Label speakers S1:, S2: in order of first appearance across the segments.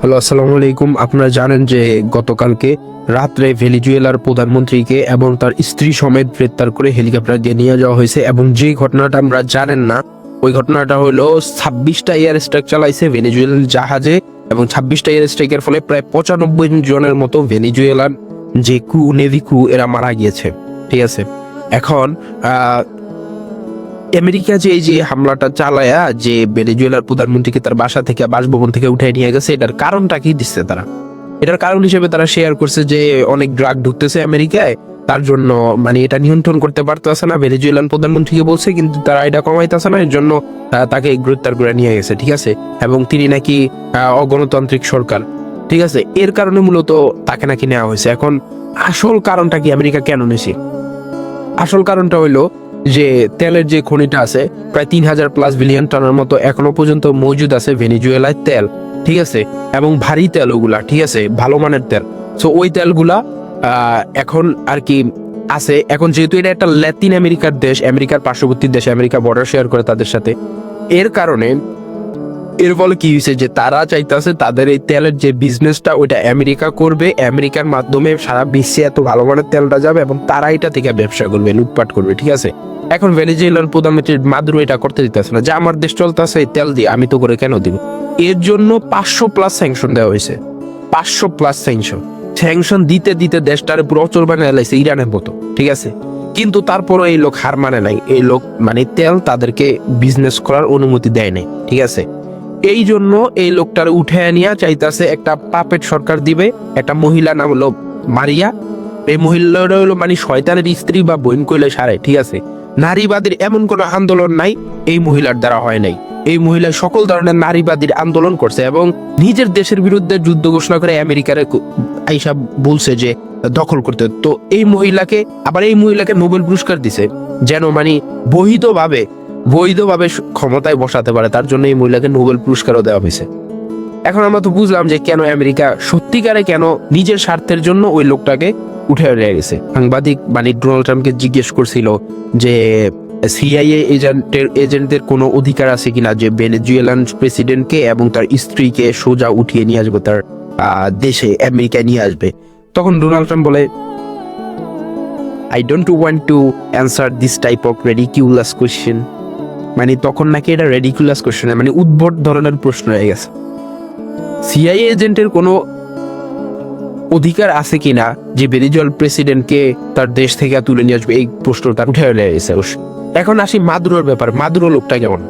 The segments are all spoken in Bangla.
S1: হ্যালো, আসসালামু আলাইকুম। আপনারা জানেন যে গতকালকে রাত্রে ভেনিজুয়েলার প্রধানমন্ত্রীকে এবং তার স্ত্রী সমেত গ্রেপ্তার করে হেলিকপ্টার দিয়ে নিয়ে যাওয়া হয়েছে এবং যে ঘটনাটা আমরা জানেন না, ওই ঘটনাটা হলো ছাব্বিশটা এয়ার স্ট্রাইক চালাইছে ভেনিজুয়েলার জাহাজে এবং ছাব্বিশটা এয়ার স্ট্রাইকের ফলে প্রায় পঁচানব্বই জনের মতো ভেনিজুয়েলার যে ক্রু নেভি ক্রু এরা মারা গিয়েছে। ঠিক আছে? এখন আমেরিকা যে এই যে হামলাটা চালায়া যে ভেনেজুয়েলার প্রধানমন্ত্রীকে তার বাসা থেকে, বাসভবন থেকে উঠে নিয়ে গেছে, এটার কারণটা কি দিচ্ছে তারা? এটার কারণ হিসেবে তারা শেয়ার করছে যে অনেক ড্রাগ ঢুকতেছে আমেরিকায়, তার জন্য মানে এটা নিয়ন্ত্রণ করতে পারতেছে না ভেনেজুয়েলান প্রধানমন্ত্রীকে বলছে, কিন্তু তারা এটা কমাইতেছে না, এর জন্য তাকে গ্রেপ্তার করে নিয়ে গেছে, ঠিক আছে? এবং তিনি নাকি অগণতান্ত্রিক সরকার, ঠিক আছে? এর কারণে মূলত তাকে নাকি নেওয়া হয়েছে। এখন আসল কারণটা কি আমেরিকা কেন নেছে? আসল কারণটা হইল যে তেলের যে খনিটা আছে, প্রায় তিন হাজার প্লাস বিলিয়ন টনের মতো এখনও পর্যন্ত মজুদ আছে ভেনিজুয়েলায় তেল, ঠিক আছে? এবং ভারী তেল ওগুলা, ঠিক আছে? ভালো মানের তেল। সো ওই তেলগুলা এখন আর কি আছে। এখন যেহেতু এটা একটা ল্যাতিন আমেরিকার দেশ আমেরিকার পার্শ্ববর্তী দেশ আমেরিকা বর্ডার শেয়ার করে তাদের সাথে। এর কারণে এর ফলে কি হয়েছে যে তারা চাইতেছে তাদের এই তেলের যে বিজনেসটা ওইটা আমেরিকা করবে। আমেরিকার মাধ্যমে সারা বিশ্বে এত ভালো মানের তেলটা যাবে এবং তারা এটা থেকে ব্যবসা করবে, লুটপাট করবে, ঠিক আছে? এখন ভেনেজুয়েলার প্রধানমন্ত্রী মাদুরো এটা করতে দিতেছে না। যে আমার দেশ চলতেছে তেল দিয়ে আমি তো করে কেন দিব? এর জন্য পাঁচশো প্লাস স্যাংশন দেওয়া হয়েছে। পাঁচশো প্লাস স্যাংশন স্যাংশন দিতে দিতে দেশটার পুরো অচল বানিয়ে লাইছে ইরানের মতো, ঠিক আছে? কিন্তু তারপরও এই লোক হার মানে নাই। এই লোক মানে তেল তাদেরকে বিজনেস করার অনুমতি দেয় নাই, ঠিক আছে? এই জন্য এই লোকটার উঠে নিয়ে চাইতাছে একটা পাপেট সরকার দিবে, একটা মহিলা নাম হলো মারিয়া। এই মহিলাটা হলো মানে শয়তানের স্ত্রী বা বোন কইলে সারে, ঠিক আছে? নারীবাদীর এমন কোনো আন্দোলন নাই, এই মহিলার দ্বারা হয় নাই। এই মহিলা সকল ধরনের নারীবাদীর আন্দোলন করছে এবং নিজের দেশের বিরুদ্ধে যুদ্ধ ঘোষণা করে আমেরিকার আইসা বলছে যে দখল করতে। তো এই মহিলাকে, আবার এই মহিলাকে নোবেল পুরস্কার দিছে, যেন মানে বহিতভাবে বৈধভাবে ক্ষমতায় বসাতে পারে, তার জন্য এই মহিলাকে নোবেল পুরস্কারও দেওয়া হয়েছে। এখন আমরা তো বুঝলাম যে কেন আমেরিকা সত্যিকারে কেন নিজের স্বার্থের জন্য ওই লোকটাকে উঠে নিয়ে গেছে। সাংবাদিক মানে ডোনাল্ড ট্রাম্পকে জিজ্ঞেস করছিল যে, সিআইএ এজেন্টের, এজেন্টদের কোনো অধিকার আছে কিনা যে ভেনেজুয়েলান প্রেসিডেন্টকে এবং তার স্ত্রীকে সোজা উঠিয়ে নিয়ে আসবে, তার দেশে আমেরিকায় নিয়ে আসবে। তখন ডোনাল্ড ট্রাম্প বলে I don't want to answer this type of ridiculous question মানে তখন নাকি এটা রেডিকুলাস কোশ্চেন মানে উদ্ভট ধরনের প্রশ্ন হয়ে গেছে। সিআইএ এজেন্টের কোনো অধিকার আছে কিনা যে ভেনিজুয়াল প্রেসিডেন্টকে তার দেশ থেকে তুলে নিয়ে আসবে, এই প্রশ্ন তার উঠে গেছে এখন আসি মাদুরোর ব্যাপার, মাদুরো লোকটা কেমন?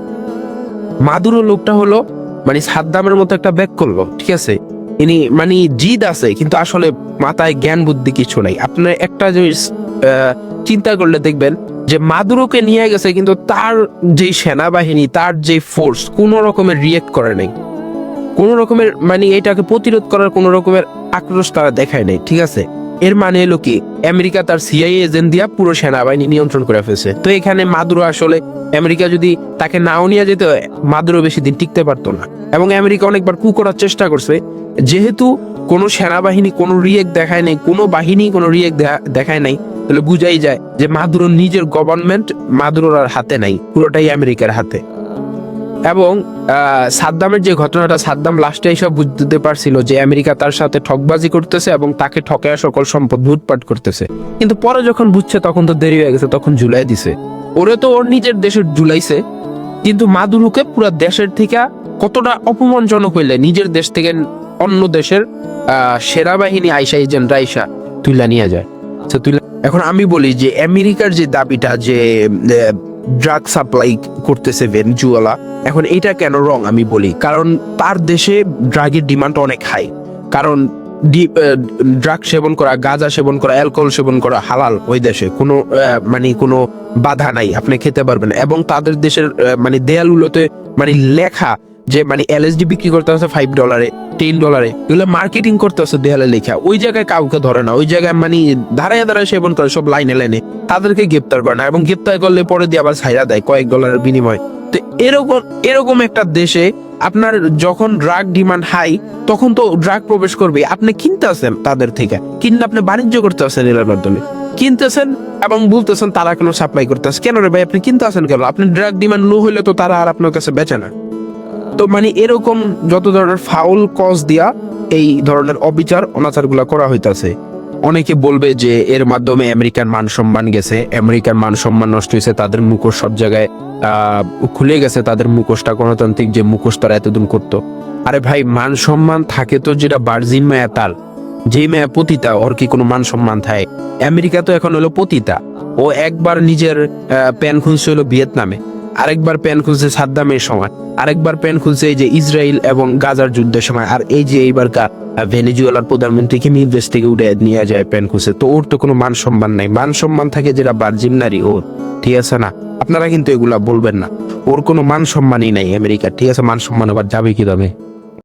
S1: মাদুরো লোকটা হলো মানে সাদ্দামের মতো একটা ব্যাক করল ঠিক আছে? ইনি মানে জিদ আছে, কিন্তু আসলে মাথায় জ্ঞান বুদ্ধি কিছু নাই। আপনার একটা জিনিস চিন্তা করলে দেখবেন যে মাদুরোকে নিয়ে গেছে, কিন্তু তার যে সেনাবাহিনী, তার যে ফোর্স কোনো রকমের রিয়েক্ট করে নাই। কোনো রকমের মানে এটাকে প্রতিরোধ করার কোনো রকমের আক্রোশ তারা দেখায় নাই, ঠিক আছে? এর মানে হলো কি, আমেরিকা তার সিআইএ এজেন্ট দিয়া পুরো সেনাবাহিনী নিয়ন্ত্রণ করে ফেলছে। তো এখানে মাদুরো আসলে, আমেরিকা যদি তাকে নাও নিয়ে যেত, মাদুরো বেশি দিন টিকতে পারতো না। এবং আমেরিকা অনেকবার কু করার চেষ্টা করছে। যেহেতু কোনো সেনাবাহিনী কোনো রিয়েক দেখায় নাই, কোনো বাহিনী কোনো রিয়েক দেখায় নাই তাহলে বুঝাই যায় যে মাদুরো নিজের গভর্নমেন্ট মাদুরোর আর হাতে নাই, পুরোটাই আমেরিকার হাতে। এবং সাদ্দামের যে ঘটনাটা সাদ্দাম লাস্টে এইসব বুঝতে পারছিল যে আমেরিকা তার সাথে ঠকবাজি করতেছে এবং তাকে ঠকায় সকল সম্পদ লুটপাট করতেছে। কিন্তু পরে যখন বুঝছে, তখন তো দেরি হয়ে গেছে, তখন জুলাই দিছে। ওরে তো ওর নিজের দেশের জুলাইছে কিন্তু মাদুরুকে পুরো দেশের থেকে কতটা অপমানজনক হইলে, নিজের দেশ থেকে অন্য দেশের সেনাবাহিনী আইসা এজেন্ট আইসা তুইলা নিয়ে যায়। তো তুইলা এখন আমি বলি যে আমেরিকার যে দাবিটা যে ড্রাগ সাপ্লাই করতেছে ভেনজুয়েলা, এখন এটা কেন রং আমি বলি? কারণ তার দেশে ড্রাগের ডিমান্ড অনেক হাই কারণ ড্রাগ সেবন করা, গাঁজা সেবন করা অ্যালকোহল সেবন করা হালাল ওই দেশে। কোনো মানে কোনো বাধা নাই, আপনি খেতে পারবেন। এবং তাদের দেশের মানে দেয়ালগুলোতে মানে লেখা যে মানে এলএসডি বিক্রি করতে হচ্ছে ফাইভ ডলারে টেন ডলারে এগুলো মার্কেটিং করতে হচ্ছে দেয়ালে লেখা। ওই জায়গায় কাউকে ধরে না, ওই জায়গায় মানে দাঁড়ায় দাঁড়ায় সেবন করে, সব লাইনে লাইনে। তাদেরকে গ্রেপ্তার করে না এবং গ্রেপ্তার করলে পরে দিয়ে আবার ছাইরা দেয় কয়েক ডলারের বিনিময়। তো এরকম এরকম একটা দেশে আপনার যখন ড্রাগ ডিমান্ড হাই তখন তো ড্রাগ প্রবেশ করবে আপনি কিনতে আছেন তাদের থেকে, কিনলে আপনি বাণিজ্য করতে আছেন এর মাধ্যমে। কিনতেছেন এবং বলতেছেন তারা কেন সাপ্লাই করতেছে। কেন রে ভাই, আপনি কিনতে আছেন কেন? আপনি ড্রাগ ডিমান্ড লো হইলে তো তারা আর আপনার কাছে বেচে না। তো মানে এরকম যত ধরনের ফাউল কজ দিয়া এই ধরনের অবিচার অনাচারগুলা করা হইতাছে। অনেকে বলবে যে এর মাধ্যমে আমেরিকার মান সম্মান গেছে, আমেরিকার মান সম্মান নষ্ট হয়েছে তাদের মুখোশ সব জায়গায় খুলে গেছে, তাদের মুখোশটা গণতান্ত্রিক যে মুখোশ তারা এতদিন করতো। আরে ভাই, মান সম্মান থাকে তো যেটা বার্জিন মায়া তার। যে মেয়া পতিতা, ওর কি কোনো মান সম্মান থাকে? আমেরিকা তো এখন হলো পতিতা। ও একবার নিজের প্যান খুঁজছে হলো ভিয়েতনামে। আরেকবার প্যান খুলছে সাদ্দামের সময়। আরেকবার প্যান খুলছে এই যে ইসরায়েল এবং গাজার যুদ্ধের সময়। আর এই যে এইবার ভেনেজুয়েলার প্রধানমন্ত্রীকে নির্দেশ থেকে উঠে নিয়ে যায় প্যান খুলছে। তো ওর তো কোনো মান সম্মান নাই। মান সম্মান থাকে যেটা বার্জিম নারী ওর। ঠিক আছে না? আপনারা কিন্তু এগুলা বলবেন না। ওর কোনো মান সম্মানই নাই আমেরিকার। ঠিক আছে? মান সম্মান আবার যাবে কি দামে